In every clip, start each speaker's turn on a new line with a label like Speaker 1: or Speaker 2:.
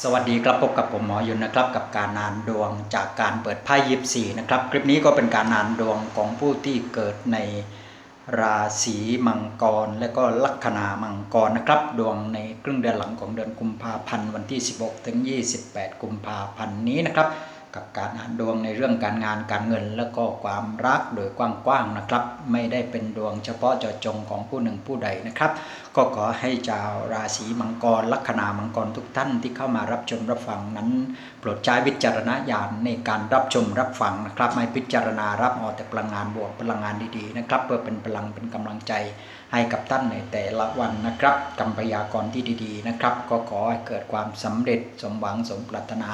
Speaker 1: สวัสดีครับพบกับผมหมอยุนนะครับกับการนานดวงจากการเปิดไพ่ยิบสี่นะครับคลิปนี้ก็เป็นการนานดวงของผู้ที่เกิดในราศีมังกร และก็ลัคนามังกรนะครับ ดวงในครึ่งเดือนหลังของเดือนกุมภาพันธ์วันที่ 16 ถึง 28 กุมภาพันธ์นี้นะครับ กับการอ่านดวงในเรื่องการงานการเงิน และก็ความรักโดยกว้างๆนะครับ ไม่ได้เป็นดวงเฉพาะเจาะจงของผู้หนึ่งผู้ใดนะครับ ก็ขอให้ชาวราศีมังกร ลัคนามังกรทุกท่านที่เข้ามารับชมรับฟังนั้น โปรดใช้วิจารณญาณในการรับชมรับฟังนะครับไม่พิจารณารับเอาแต่พลังงานบวกพลังงานดีๆนะครับ เพื่อเป็นพลังเป็นกำลังใจให้กับท่านในแต่ละวันนะครับกำพยากรที่ดีๆนะครับ ก็ขอให้เกิดความสำเร็จสมหวังสมปรารถนา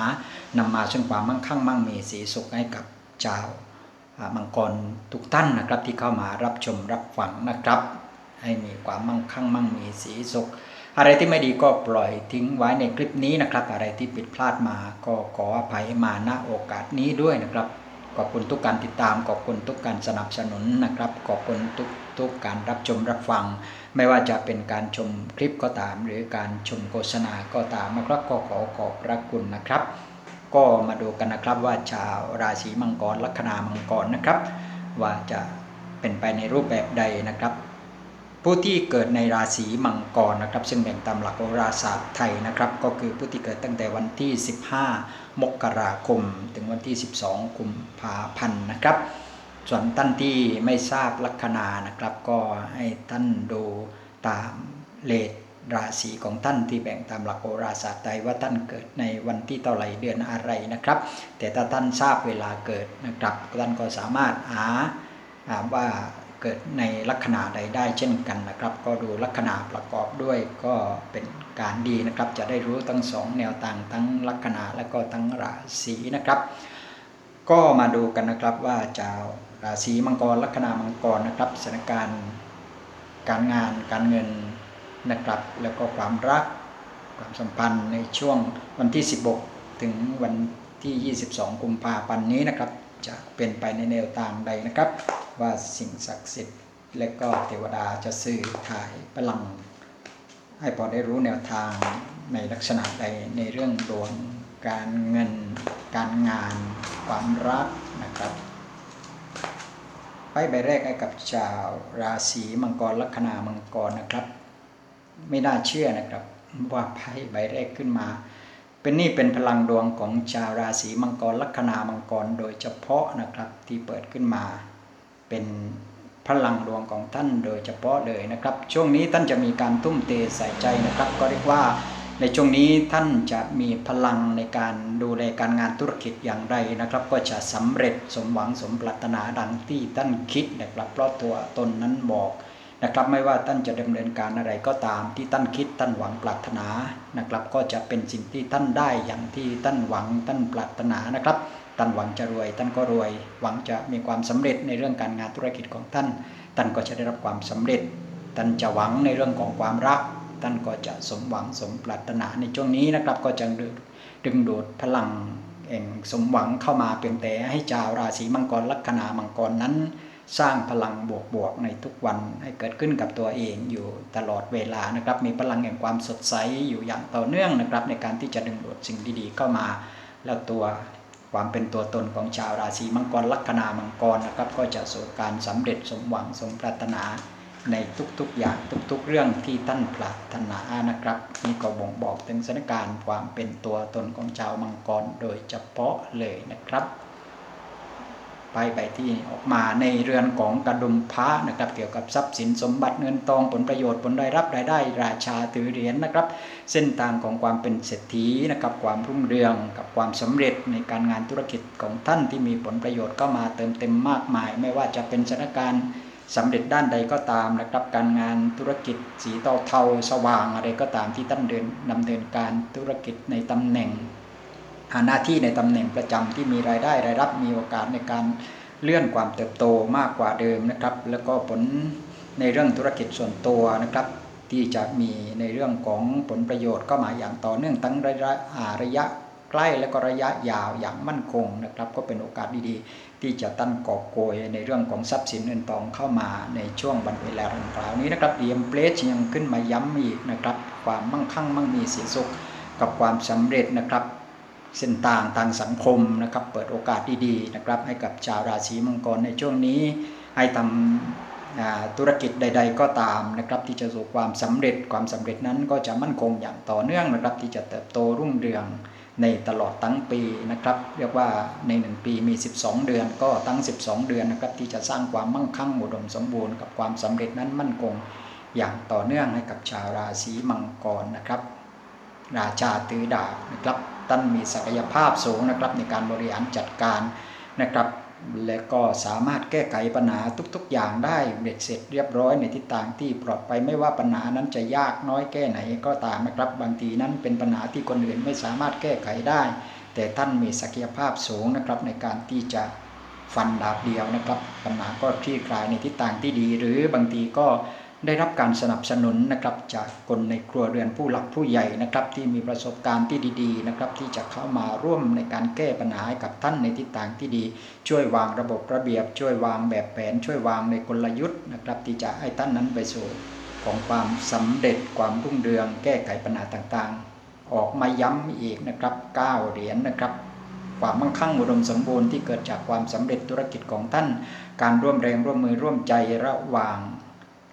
Speaker 1: นำมาซึ่งความมั่งคั่งมั่งมีสีสุขให้กับชาวมังกรทุกท่านนะครับที่เข้ามารับชมรับฟังนะครับ ให้มีความมั่งคั่งมั่งมีสีสุข อะไรที่ไม่ดีก็ปล่อยทิ้งไว้ในคลิปนี้นะครับ อะไรที่ผิดพลาดมาก็ขออภัยมาณโอกาสนี้ด้วยนะครับ ขอบคุณทุกการติดตาม ขอบคุณทุกการสนับสนุนนะครับ ขอบคุณทุกทุกการรับชมรับฟัง ไม่ว่าจะเป็นการชมคลิปก็ตาม หรือการชมโฆษณาก็ตามนะครับก็ขอขอบพระคุณนะครับ ก็มาดูกันนะครับว่าชาวราศีมังกรลัคนามังกรนะครับ ว่าจะเป็นไปในรูปแบบใดนะครับ ผู้ที่เกิดในราศีมังกรนะครับ ซึ่งแบ่งตามหลักโหราศาสตร์ไทยนะครับ ก็คือผู้ที่เกิดตั้งแต่วันที่ 15 มกราคม ถึงวันที่ 12กุมภาพันธ์นะครับ ส่วนท่านที่ไม่ทราบลัคนานะครับ ก็ให้ท่านดูตามเลขราศีของท่านที่แบ่งตามหลักโหราศาสตร์ไทยว่าท่านเกิดในวันที่เท่าไหร่เดือนอะไรนะครับ แต่ถ้าท่านทราบเวลาเกิดนะครับท่านก็สามารถหาว่า เกิดในลัคนาใดได้เช่นกันนะครับ ก็ดูลัคนาประกอบด้วยก็เป็นการดีนะครับ จะได้รู้ทั้งสองแนวต่างทั้งลัคนาและก็ทั้งราศีนะครับ ก็มาดูกันนะครับว่าชาวราศีมังกรลัคนามังกรนะครับสถานการณ์การงานการเงินนะครับ แล้วก็ความรักความสัมพันธ์ในช่วงวันที่ 16 ถึงวันที่ 22 กุมภาพันธ์นี้นะครับ จะเป็นไปในแนวทางใดนะครับ ว่าสิ่งศักดิ์สิทธิ์ และก็เทวดาจะสื่อถ่ายพลัง ให้พอได้รู้แนวทางในลักษณะใดในเรื่องดวงการเงิน การงาน ความรักนะครับ ไปใบแรกให้กับชาวราศีมังกรลัคนามังกรนะครับ ไม่น่าเชื่อนะครับ ว่าไพ่ใบแรกขึ้นมา เป็นนี่เป็นพลังดวงของชาวราศีมังกรลัคนามังกรโดยเฉพาะนะครับที่เปิดขึ้นมา เป็นพลังดวงของท่านโดยเฉพาะเลยนะครับ ช่วงนี้ท่านจะมีการทุ่มเทใส่ใจนะครับ ก็เรียกว่าในช่วงนี้ท่านจะมีพลังในการดูแลการงานธุรกิจอย่างไรนะครับ ก็จะสำเร็จสมหวังสมปรารถนาดังที่ท่านคิดนะครับเพราะตัวตนนั้นบอกนะครับ ไม่ว่าท่านจะดำเนินการอะไรก็ตามที่ท่านคิดท่านหวังปรารถนานะครับ ก็จะเป็นสิ่งที่ท่านได้อย่างที่ท่านหวังท่านปรารถนานะครับ ท่านหวังจะรวย ท่านก็รวย หวังจะมีความสำเร็จในเรื่องการงานธุรกิจของท่าน ท่านก็จะได้รับความสำเร็จ ท่านจะหวังในเรื่องของความรัก ท่านก็จะสมหวังสมปรารถนาในช่วงนี้นะครับ ก็จะดึดึงดูดพลังแห่งสมหวังเข้ามาเป็นแต่ให้ชาวราศีมังกรลัคนามังกรนั้น สร้างพลังบวกๆในทุกวันให้เกิดขึ้นกับตัวเองอยู่ตลอดเวลานะครับ มีพลังแห่งความสดใสอยู่อย่างต่อเนื่องนะครับ ในการที่จะดึงดูดสิ่งดีๆเข้ามา แล้วตัว ความเป็นตัวตนของชาวราศีมังกรลัคนามังกรนะครับ ก็จะสู่การสำเร็จสมหวังสมปรารถนาในทุกๆอย่างทุกๆ เรื่องที่ท่านปรารถนานะครับนี่ก็บ่งบอกถึงสถานการณ์ความเป็นตัวตนของชาวมังกรโดยเฉพาะเลยนะครับ ไปใบที่ออกมาในเรือนของกระดุมพระนะครับ เกี่ยวกับทรัพย์สินสมบัติเงินทองผลประโยชน์ผลได้รับรายได้ ราชาถือเหรียญนะครับ เส้นทางของความเป็นเศรษฐีนะครับความรุ่งเรืองกับความสำเร็จในการงานธุรกิจของท่านที่มีผลประโยชน์เข้ามาเติมเต็มมากมาย ไม่ว่าจะเป็นสถานการณ์สำเร็จด้านใดก็ตามนะครับการงานธุรกิจสีเทาเทาสว่างอะไรก็ตามที่ท่านเดินดำเนินการธุรกิจในตำแหน่ง หน้าที่ในตำแหน่งประจำที่มีรายได้รายรับมีโอกาสในการเลื่อนความเติบโตมากกว่าเดิมนะครับ แล้วก็ผลในเรื่องธุรกิจส่วนตัวนะครับ ที่จะมีในเรื่องของผลประโยชน์เข้ามาอย่างต่อเนื่องทั้งระยะระยะใกล้และก็ระยะยาวอย่างมั่นคงนะครับ ก็เป็นโอกาสดีๆ ที่จะตั้งกอบโกยในเรื่องของทรัพย์สินเงินทองเข้ามาในช่วงวันเวลาดังกล่าวนี้นะครับเดียมเปลชยังขึ้นมาย้ำอีกนะครับ ความมั่งคั่งมั่งมีสีสุขกับความสำเร็จนะครับ เส้นต่างทางสังคมนะครับ เปิดโอกาสดีๆนะครับ ให้กับชาวราศีมังกรในช่วงนี้ให้ทำธุรกิจใด ๆ ก็ตามนะครับ ที่จะสู่ความสำเร็จความสำเร็จนั้นก็จะมั่นคงอย่างต่อเนื่องนะครับ ที่จะเติบโตรุ่งเรืองในตลอดทั้งปีนะครับ เรียกว่าใน 1 ปีมี 12 เดือนก็ตั้ง 12 เดือนนะครับ ที่จะสร้างความมั่งคั่งอุดมสมบูรณ์กับความสำเร็จนั้นมั่นคงอย่างต่อเนื่องให้กับชาวราศีมังกรนะครับ ราชาตือดาบนะครับ ท่านมีศักยภาพสูงนะครับในการบริหารจัดการนะครับและก็สามารถแก้ไขปัญหาทุกๆ อย่างได้เบ็ดเสร็จเรียบร้อยในทิศทางที่ปลอดภัยไม่ว่าปัญหานั้นจะยากน้อยแค่ไหนก็ตามนะครับ บางทีนั้นเป็นปัญหาที่คนอื่นไม่สามารถแก้ไขได้ แต่ท่านมีศักยภาพสูงนะครับในการที่จะฟันดาบเดียวนะครับ ปัญหาก็คลี่คลายในทิศทางที่ดี หรือบางทีก็ ได้รับการสนับสนุนนะครับจากคนในครัวเรือนผู้หลักผู้ใหญ่นะครับ ที่มีประสบการณ์ที่ดีๆนะครับ ที่จะเข้ามาร่วมในการแก้ปัญหาให้กับท่านในทิศทางที่ดี ช่วยวางระบบระเบียบ ช่วยวางแบบแผน ช่วยวางในกลยุทธ์นะครับ ที่จะให้ท่านนั้นไปสู่ของความสำเร็จความรุ่งเรือง แก้ไขปัญหาต่างๆ ออกมาย้ำอีกนะครับ9เหรียญนะครับความมั่งคั่งอุดมสมบูรณ์ที่เกิดจากความสำเร็จธุรกิจของท่าน การร่วมแรงร่วมมือร่วมใจระหว่าง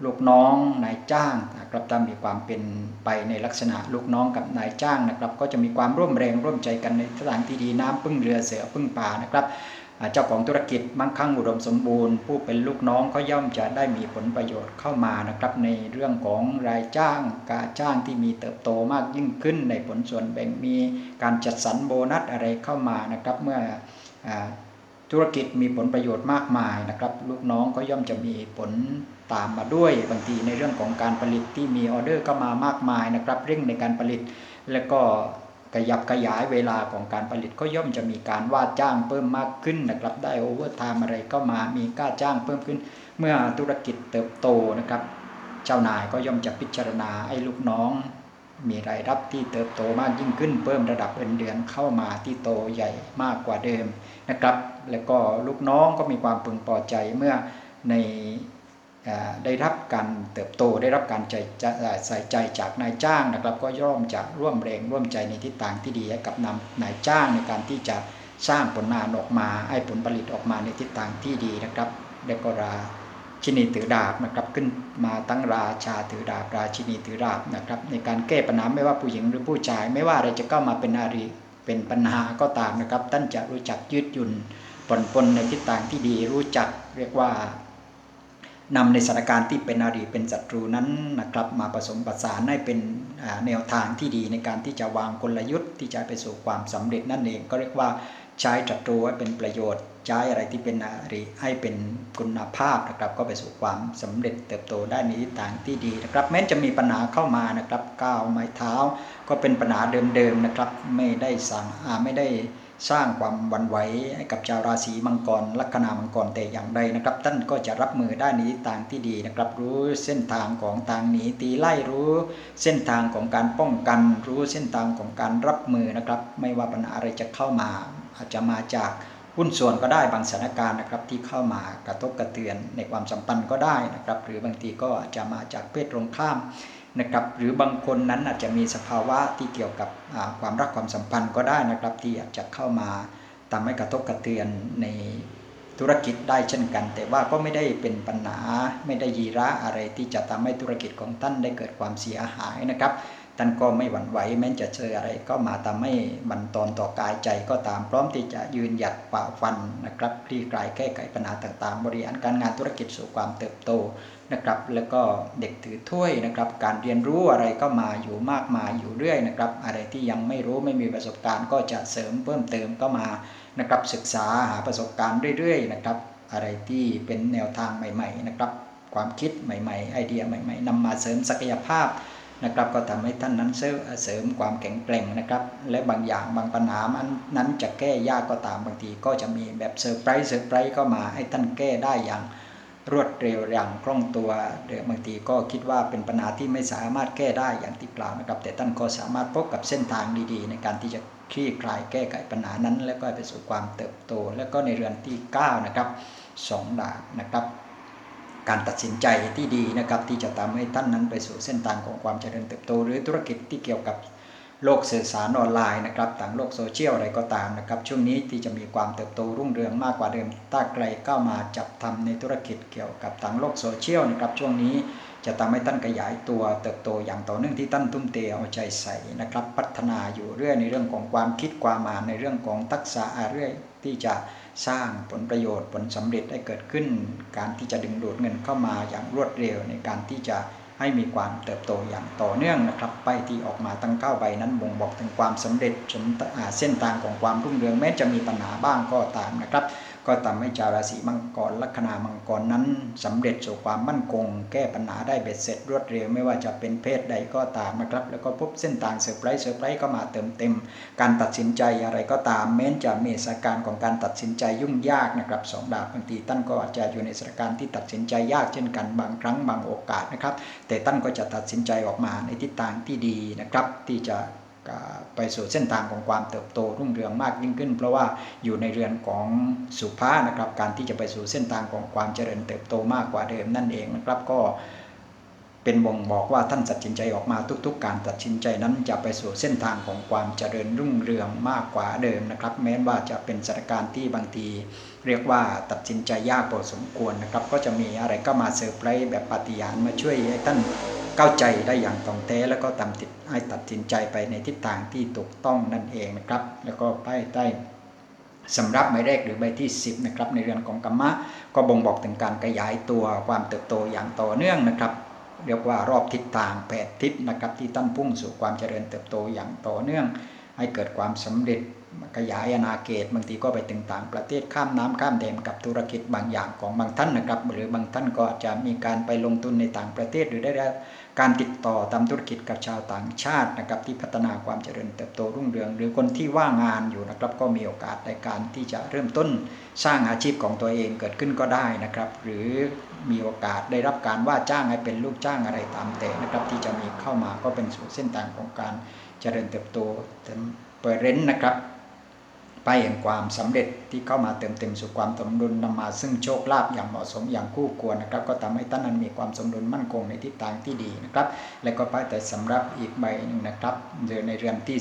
Speaker 1: ลูกน้องนายจ้างนะครับถ้ามีความเป็นไปในลักษณะลูกน้องกับนายจ้างนะครับ ก็จะมีความร่วมแรงร่วมใจกันในทางที่ดีน้ำพึ่งเรือเสือพึ่งป่านะครับเจ้าของธุรกิจมั่งคั่งอุดมสมบูรณ์ ผู้เป็นลูกน้องก็ย่อมจะได้มีผลประโยชน์เข้ามานะครับ ในเรื่องของรายจ้างการจ้างที่มีเติบโตมากยิ่งขึ้น ในผลส่วนแบ่งมีการจัดสรรโบนัสอะไรเข้ามานะครับเมื่ออธุรกิจมีผลประโยชน์มากมายนะครับ ลูกน้องก็ย่อมจะมีผล ตามมาด้วยบางทีในเรื่องของการผลิตที่มีออเดอร์เข้ามามากมายนะครับเร่งในการผลิต แล้วก็ขยับขยายเวลาของการผลิตก็ย่อมจะมีการว่าจ้างเพิ่มมากขึ้นนะครับ ได้โอเวอร์ไทม์อะไรก็มามีค่าจ้างเพิ่มขึ้น เมื่อธุรกิจเติบโตนะครับ เจ้านายก็ย่อมจะพิจารณาให้ลูกน้อง มีรายรับที่เติบโตมากยิ่งขึ้น เพิ่มระดับเงินเดือนเข้ามาที่โตใหญ่มากกว่าเดิมนะครับ แล้วก็ลูกน้องก็มีความพึงพอใจเมื่อใน ได้รับการเติบโตได้รับการใส่ใจจากนายจ้างนะครับก็ย่อมจะร่วมแรงร่วมใจในทิศทางที่ดีให้กับนำนายจ้างในการที่จะสร้างผลงานออกมาให้ผลผลิตออกมาในทิศทางที่ดีนะครับและก็ราชินีถือดาบนะครับขึ้นมาตั้งราชาถือดาบราชินีถือดาบนะครับในการแก้ปัญหาไม่ว่าผู้หญิงหรือผู้ชาย ไม่ว่าอะไรจะเข้ามาเป็นอารีเป็นปัญหาก็ตามนะครับท่านจะรู้จักยืดหยุ่นปนปนในทิศทางที่ดีรู้จักเรียกว่า นำในสถานการณ์ที่เป็นอารีเป็นศัตรูนั้นนะครับมาผสมผสานให้เป็นแนวทางที่ดีในการที่จะวางกลยุทธ์ที่จะไปสู่ความสำเร็จนั่นเองก็เรียกว่าใช้ศัตรูให้เป็นประโยชน์ ใช้อะไรที่เป็นอริให้เป็นคุณภาพนะครับ ก็ไปสู่ความสำเร็จเติบโตได้ในทิศทางที่ดีนะครับ แม้จะมีปัญหาเข้ามานะครับก้าวไม้เท้า ก็เป็นปัญหาเดิมๆนะครับ ไม่ได้สั่งไม่ได้ สร้างความหวันไหวให้กับชาวราศีมังกรลัคนามังกรแต่อย่างใดนะครับ ท่านก็จะรับมือได้ในทิศทางที่ดีนะครับ รู้เส้นทางของทางหนีตีไล่รู้ เส้นทางของการป้องกัน รู้เส้นทางของการรับมือนะครับ ไม่ว่าปัญหาอะไรจะเข้ามา อาจจะมาจากหุ้นส่วนก็ได้บางสถานการณ์นะครับที่เข้ามากระทบกระเทือนในความสัมพันธ์ก็ได้นะครับ หรือบางทีก็อาจจะมาจากเพศตรงข้าม นะครับหรือบางคนนั้นอาจจะมีสภาวะที่เกี่ยวกับความรักความสัมพันธ์ก็ได้นะครับ ที่อาจจะเข้ามาทำให้กระทบกระเทือนในธุรกิจได้เช่นกัน แต่ว่าก็ไม่ได้เป็นปัญหาไม่ได้ยีระอะไรที่จะทำให้ธุรกิจของท่านได้เกิดความเสียหายนะครับ ท่านก็ไม่หวั่นไหวแม้จะเจออะไร ก็มาทำให้บันทอนต่อกายใจก็ตามพร้อมที่จะยืนหยัดฝ่าฟันนะครับคลี่คลายแก้ไขปัญหาต่างๆ บริหารการงานธุรกิจสู่ความเติบโตนะครับ แล้วก็เด็กถือถ้วยนะครับ การเรียนรู้อะไรก็มาอยู่มากมายอยู่เรื่อยนะครับ อะไรที่ยังไม่รู้ไม่มีประสบการณ์ก็จะเสริมเพิ่มเติมก็มานะครับศึกษาหาประสบการณ์เรื่อยๆนะครับ อะไรที่เป็นแนวทางใหม่ ๆ นะครับ ความคิดใหม่ ๆ ไอเดียใหม่ ๆนำมาเสริมศักยภาพ นะครับ ก็ทำให้ท่านนั้นเสริมความแข็งแกร่งนะครับ และบางอย่างบางปัญหามันนั้นจะแก้ยากก็ตามบางที ก็จะมีแบบเซอร์ไพรส์เซอร์ไพรส์เข้ามาให้ท่านแก้ได้อย่างรวดเร็วอย่างคล่องตัวหรือบางทีก็คิดว่าเป็นปัญหาที่ไม่สามารถแก้ได้อย่างที่กล่าวนะครับ แต่ท่านก็สามารถพบกับเส้นทางดีๆ ในการที่จะคลี่คลายแก้ไขปัญหานั้น แล้วก็ไปสู่ความเติบโต แล้วก็ในเรือนที่ 9 นะครับสองดาบนะครับ การตัดสินใจที่ดีนะครับที่จะทำให้ท่านนั้นไปสู่เส้นทางของความเจริญเติบโต หรือธุรกิจที่เกี่ยวกับโลกสื่อสารออนไลน์นะครับต่างโลกโซเชียลอะไรก็ตามนะครับช่วงนี้ที่จะมีความเติบโตรุ่งเรืองมากกว่าเดิมถ้าใครเข้ามาจับทำในธุรกิจเกี่ยวกับต่างโลกโซเชียลนะครับช่วงนี้จะทำให้ท่านขยายตัวเติบโตอย่างต่อเนื่องที่ท่านทุ่มเทเอาใจใส่นะครับพัฒนาอยู่เรื่อยในเรื่องของความคิดความอ่านในเรื่องของทักษะอาเรื่อยที่จะ สร้างผลประโยชน์ผลสำเร็จให้เกิดขึ้น การที่จะดึงดูดเงินเข้ามาอย่างรวดเร็วในการที่จะให้มีความเติบโตอย่างต่อเนื่องนะครับไปที่ออกมาตั้งเก้าใบนั้นบ่งบอกถึงความสำเร็จจนเส้นทางของความรุ่งเรืองแม้จะมีปัญหาบ้างก็ตามนะครับ ก็ทำให้ชาวราศีมังกรลัคนามังกรนั้นสำเร็จสู่ความมั่นคง แก้ปัญหาได้เบ็ดเสร็จรวดเร็วไม่ว่าจะเป็นเพศใดก็ตามนะครับ แล้วก็พบเส้นทางเซอร์ไพรส์เซอร์ไพรส์ก็มาเติมเต็ม การตัดสินใจอะไรก็ตามแม้นจะมีสถานการณ์ของการตัดสินใจยุ่งยากนะครับสองดาบบางทีท่านก็อาจจะอยู่ในสถานการณ์ที่ตัดสินใจยากเช่นกันบางครั้งบางโอกาสนะครับ แต่ท่านก็จะตัดสินใจออกมาในทิศทางที่ดีนะครับที่จะ ไปสู่เส้นทางของความเติบโตรุ่งเรืองมากยิ่งขึ้น เพราะว่าอยู่ในเรือนของสุภานะครับ การที่จะไปสู่เส้นทางของความเจริญเติบโตมากกว่าเดิมนั่นเองนะครับก็เป็นบ่งบอกว่าท่านตัดสินใจออกมาทุก ๆ การตัดสินใจนั้นจะไปสู่เส้นทางของความเจริญรุ่งเรืองมากกว่าเดิมนะครับ แม้ว่าจะเป็นสถานการณ์ที่บางที เรียกว่าตัดสินใจยากพอสมควรนะครับ ก็จะมีอะไรก็มาเซอร์ไพรส์แบบปฏิญาณมาช่วยให้ท่าน เข้าใจได้อย่างตรงแท้แล้วก็ตามติดให้ตัดสินใจไปในทิศทางที่ถูกต้องนั่นเองนะครับ แล้วก็ป้ใต้สำรับใบแรกหรือใบที่ 10นะครับในเรื่องของกรรมะ ก็บ่งบอกถึงการขยายตัวความเติบโตอย่างต่อเนื่องนะครับเรียกว่ารอบทิศทางแปดทิศนะครับที่ตั้นพุ่งสู่ความเจริญเติบโตอย่างต่อเนื่อง ให้เกิดความสำเร็จขยายอาณาเขตบางทีก็ไปถึงต่างประเทศข้ามน้ำข้ามแดนกับธุรกิจบางอย่างของบางท่านนะครับ หรือบางท่านก็จะมีการไปลงทุนในต่างประเทศ หรือได้การติดต่อทำธุรกิจกับชาวต่างชาตินะครับ ที่พัฒนาความเจริญเติบโตรุ่งเรือง หรือคนที่ว่างงานอยู่นะครับ ก็มีโอกาสในการที่จะเริ่มต้นสร้างอาชีพของตัวเองเกิดขึ้นก็ได้นะครับ หรือมีโอกาสได้รับการว่าจ้างให้เป็นลูกจ้างอะไรตามแต่นะครับ ที่จะมีเข้ามาก็เป็นสู่เส้นทางของการ เจริญเติบโตเปิดเร้นนะครับไปแห่งความสำเร็จที่เข้ามาเติมเต็มสู่ความสมดุลนำมาซึ่งโชคลาภอย่างเหมาะสมอย่างคู่ควรนะครับ ก็ทำให้ท่านนั้นมีความสมดุลมั่นคงในทิศทางที่ดีนะครับ และก็ไปแต่สำหรับอีกใบหนึ่งนะครับเดือนในเรือนที่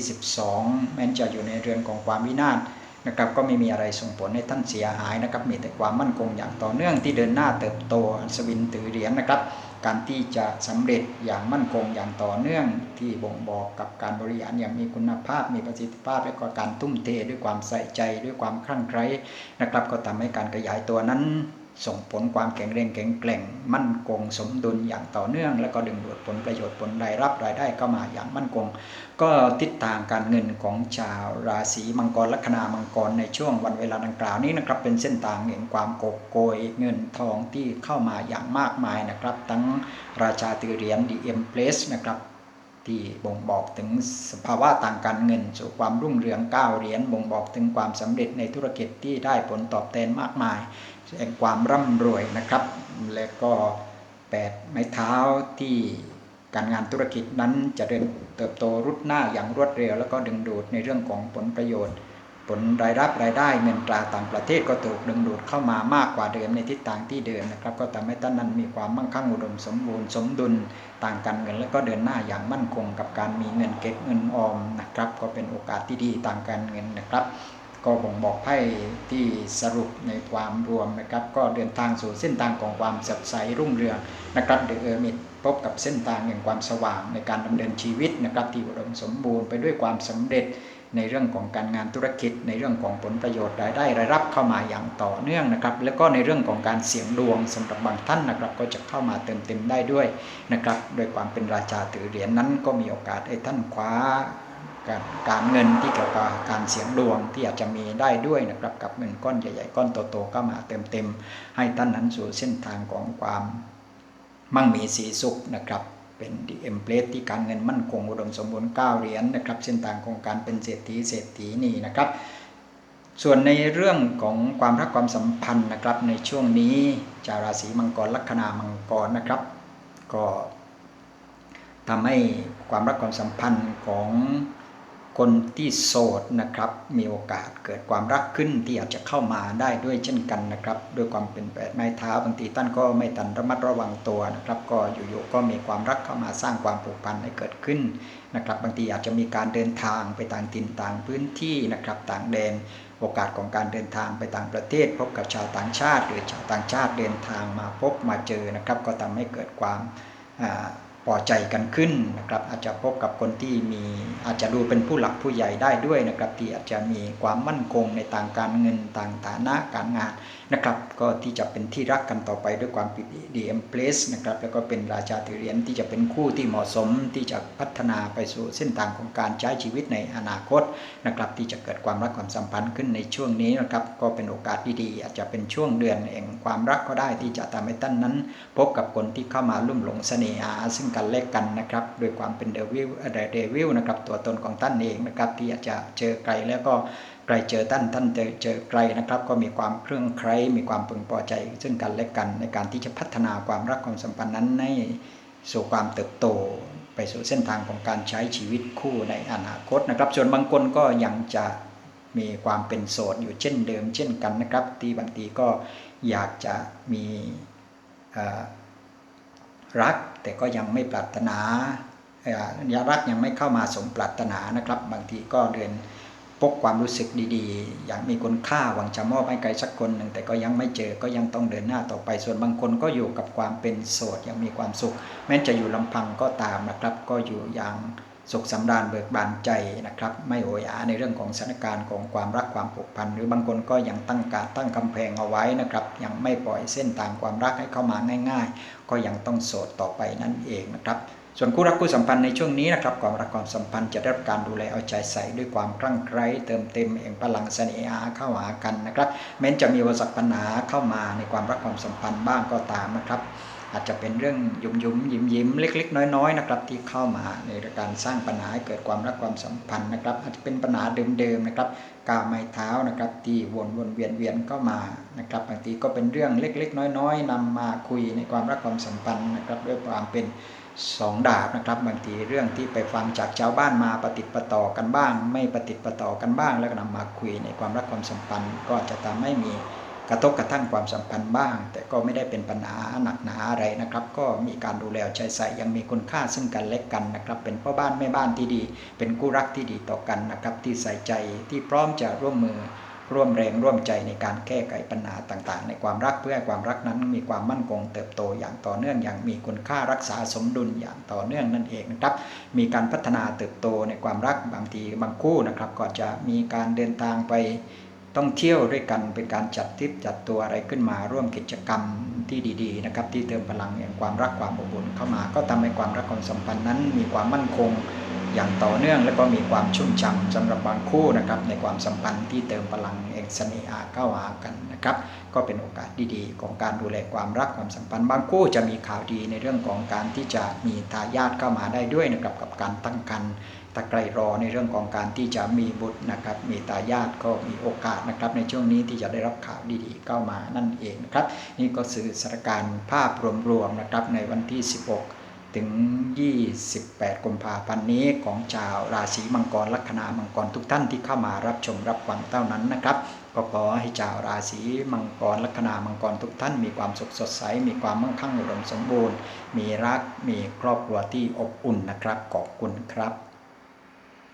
Speaker 1: 12 แม้จะอยู่ในเรือนของความวินาศนะครับ ก็ไม่มีอะไรส่งผลให้ท่านเสียหายนะครับ มีแต่ความมั่นคงอย่างต่อเนื่องที่เดินหน้าเติบโตอัศวินถือเหรียญนะครับ การที่จะสำเร็จอย่างมั่นคงอย่างต่อเนื่องที่บ่งบอกกับการบริหารอย่างมีคุณภาพ มีประสิทธิภาพและก็การทุ่มเทด้วยความใส่ใจด้วยความคลั่งไคล้นะครับ ก็ทำให้การขยายตัวนั้น ส่งผลความแข็งแรงแข็งแกร่ง มั่นคงสมดุลอย่างต่อเนื่อง แล้วก็ดึงดูดผลประโยชน์ผลรายรับรายได้เข้ามาอย่างมั่นคง ก็ทิศทางการเงินของชาวราศีมังกรลัคนามังกรในช่วงวันเวลาดังกล่าวนี้นะครับ เป็นเส้นทางแห่งความโกกโกยเงินทองที่เข้ามาอย่างมากมายนะครับ ทั้งราชาตือเหรียญดีเอ็มเพลสนะครับที่บ่งบอกถึงสภาวะต่างการเงิน สู่ความรุ่งเรืองก้าวเหรียญบ่งบอกถึงความสำเร็จในธุรกิจที่ได้ผลตอบแทนมากมาย แห่งความร่ำรวยนะครับ และก็แปดไม้เท้าที่การงานธุรกิจนั้นจะเดินเติบโตรุดหน้าอย่างรวดเร็ว แล้วก็ดึงดูดในเรื่องของผลประโยชน์ ผลรายรับรายได้เงินตราต่างประเทศก็ถูกดึงดูดเข้ามามากกว่าเดิมในทิศทางที่เดิมนะครับ ก็ทำให้ท่านนั้นมีความมั่งคั่งอุดมสมบูรณ์สมดุลต่างกันเงิน และก็เดินหน้าอย่างมั่นคงกับการมีเงินเก็บเงินออมนะครับ ก็เป็นโอกาสที่ดีต่างกันเงินนะครับ ก็บ่งบอกไพ่ที่สรุปในความรวมนะครับ ก็เดินทางสู่เส้นทางของความสดใสรุ่งเรืองนะครับเดอะเออร์มิตพบกับเส้นทางแห่งความสว่างในการดำเนินชีวิตนะครับที่อุดมสมบูรณ์ไปด้วยความสำเร็จในเรื่องของการงานธุรกิจ ในเรื่องของผลประโยชน์รายได้รายรับเข้ามาอย่างต่อเนื่องนะครับ แล้วก็ในเรื่องของการเสี่ยงดวงสำหรับบางท่านนะครับ ก็จะเข้ามาเติมเต็มได้ด้วยนะครับโดยความเป็นราชาถือเหรียญนนั้นก็มีโอกาสให้ท่านคว้า การการเงินที่เกี่ยวกับการเสียงดวงที่อาจจะมีได้ด้วยนะครับกับเงินก้อนใหญ่ๆก้อนโตๆก็มาเต็มๆให้ท่านนั้นสู่เส้นทางของความมั่งมีสีสุขนะครับเป็นดีเอ็มเพลสที่การเงินมั่นคงอุดมสมบูรณ์9เหรียญนนะครับเส้นทางของการเป็นเศรษฐีเศรษฐีนี่นะครับ ส่วนในเรื่องของความรักความสัมพันธ์นะครับในช่วงนี้จาราศีมังกรลัคนามังกรนะครับ ก็ทำให้ความรักความสัมพันธ์ของ คนที่โสดนะครับ มีโอกาสเกิดความรักขึ้นที่อาจจะเข้ามาได้ด้วยเช่นกันนะครับด้วยความเป็นแปดไม้เท้าบางทีท่านก็ไม่ตันระมัดระวังตัวนะครับ ก็อยู่ๆก็มีความรักเข้ามาสร้างความผูกพันให้เกิดขึ้นนะครับบางทีอาจจะมีการเดินทางไปต่างถิ่นต่างพื้นที่นะครับต่างแดนโอกาสของการเดินทางไปต่างประเทศ พบกับชาวต่างชาติ หรือชาวต่างชาติเดินทางมาพบมาเจอนะครับ ก็ทำให้เกิดความอ่า พอใจกันขึ้นนะครับ อาจจะพบกับคนที่มีอาจจะดูเป็นผู้หลักผู้ใหญ่ได้ด้วยนะครับ ที่อาจจะมีความมั่นคงในต่างการเงินต่างฐานะการงานนะครับ ก็ที่จะเป็นที่รักกันต่อไปด้วยความปิติดีเอ็มเพลสนะครับแล้วก็เป็นราชาถือเหรียญที่จะเป็นคู่ที่เหมาะสมที่จะพัฒนาไปสู่เส้นทางของการใช้ชีวิตในอนาคตนะครับ ที่จะเกิดความรักความสัมพันธ์ขึ้นในช่วงนี้นะครับ ก็เป็นโอกาสดีๆอาจจะเป็นช่วงเดือนแห่งความรักก็ได้ที่จะทำให้ท่านนั้น พบกับคนที่เข้ามาลุ่มหลงเสน่หาซึ่งกันและกันนะครับโดยความเป็นเดวิลเดวิลนะครับตัวตนของท่านเองนะครับที่อาจจะเจอไกลแล้วก็ไกลเจอท่านท่านเจอเจอไกลนะครับ ก็มีความเครื่องใครมีความพึงพอใจ ซึ่งกันและกันในการที่จะพัฒนาความรักความสัมพันธ์นั้นให้สู่ความเติบโตไปสู่เส้นทางของการใช้ชีวิตคู่ในอนาคตนะครับ ส่วนบางคนก็ยังจะมีความเป็นโสดอยู่เช่นเดิม เช่นกันนะครับ ที่บางทีก็อยากจะมีรัก แต่ก็ยังไม่ปรารถนายารักยังไม่เข้ามาสมปรารถนานะครับ บางทีก็เดินพกความรู้สึกดีๆ อยากมีคนค่าหวังจะมอบให้ใครสักคนหนึ่งแต่ก็ยังไม่เจอก็ยังต้องเดินหน้าต่อไป ส่วนบางคนก็อยู่กับความเป็นโสดยังมีความสุข แม้จะอยู่ลำพังก็ตามนะครับ ก็อยู่อย่าง สุขสำราญเบิกบานใจนะครับ ไม่โหยหาในเรื่องของสถานการณ์ของความรักความผูกพัน หรือบางคนก็ยังตั้งการตั้งกำแพงเอาไว้นะครับ ยังไม่ปล่อยเส้นทางความรักให้เข้ามาง่าย ๆ ก็ยังต้องโสดต่อไปนั่นเองนะครับส่วนคู่รักคู่สัมพันธ์ในช่วงนี้นะครับความรักความสัมพันธ์จะได้รับการดูแลเอาใจใส่ด้วยความคลั่งไคล้เติมเต็มแห่งพลังเสน่หาเข้าหากันนะครับแม้จะมีอุปสรรคปัญหาเข้ามาในความรักความสัมพันธ์บ้างก็ตามนะครับ อาจจะเป็นเรื่องยุ่มยุ่มยิ้มยิ้มเล็ก ๆ น้อยๆนะครับที่เข้ามาในการสร้างปัญหาให้เกิดความรักความสัมพันธ์นะครับอาจจะเป็นปัญหาเดิมๆนะครับก้าวไม้เท้านะครับที่วนวนเวียนเวียนเข้ามานะครับบางทีก็เป็นเรื่องเล็ก ๆ น้อยๆนำมาคุยในความรักความสัมพันธ์นะครับด้วยความเป็นสองดาบนะครับบางทีเรื่องที่ไปฟังจากชาวบ้านมาปฏิดประต่อกันบ้าง ไม่ปฏิดประต่อกันบ้าง แล้วก็นำมาคุยในความรักความสัมพันธ์ก็จะทำให้มี กระทบกระทั่งความสัมพันธ์บ้าง แต่ก็ไม่ได้เป็นปัญหาหนักหนาอะไรนะครับ ก็มีการดูแลเอาใจใส่ยังมีคุณค่าซึ่งกันและกันนะครับ เป็นพ่อบ้านแม่บ้านที่ดี เป็นคู่รักที่ดีต่อกันนะครับ ที่ใส่ใจที่พร้อมจะร่วมมือร่วมแรงร่วมใจในการแก้ไขปัญหาต่างๆ ในความรักเพื่อให้ความรักนั้นมีความมั่นคงเติบโตอย่างต่อเนื่องอย่างมีคุณค่ารักษาสมดุลอย่างต่อเนื่องนั่นเองนะครับ มีการพัฒนาเติบโตในความรักบางทีบางคู่นะครับ ก็จะมีการเดินทางไป ต้องเที่ยวด้วยกันเป็นการจัดทริปจัดตัวอะไรขึ้นมาร่วมกิจกรรมที่ดีๆนะครับที่เติมพลังแห่งความรักความอบอุ่นเข้ามา ก็ทำให้ความรักความสัมพันธ์นั้น มีความมั่นคงอย่างต่อเนื่อง และก็มีความชุ่มฉ่ำสำหรับบางคู่นะครับในความสัมพันธ์ที่เติมพลัง แห่งเสน่หาเข้าหากันนะครับก็เป็นโอกาสดีๆ ของการดูแลความรักความสัมพันธ์บางคู่จะมีข่าวดีในเรื่องของการที่จะมีทายาทเข้ามาได้ด้วยนะครับกับการตั้งครรภ์ถ้าใครรอในเรื่องของการที่จะมีบุตรนะครับมีทายาทก็มีโอกาสนะครับในช่วงนี้ที่จะได้รับข่าวดีๆ เข้ามานั่นเองนะครับนี่ก็คือสานการภาพรวมๆนะครับในวันที่ 16 ถึง 28 กุมภาพันธ์นี้ของชาวราศีมังกรลัคนามังกรทุกท่านที่เข้ามารับชมรับฟังเท่านั้นนะครับก็ขอให้ชาวราศีมังกรลัคนามังกรทุกท่านมีความสุขสดใส มีความมั่งคั่งอุดมสมบูรณ์ มีรักมีครอบครัวที่อบอุ่นนะครับขอบคุณครับ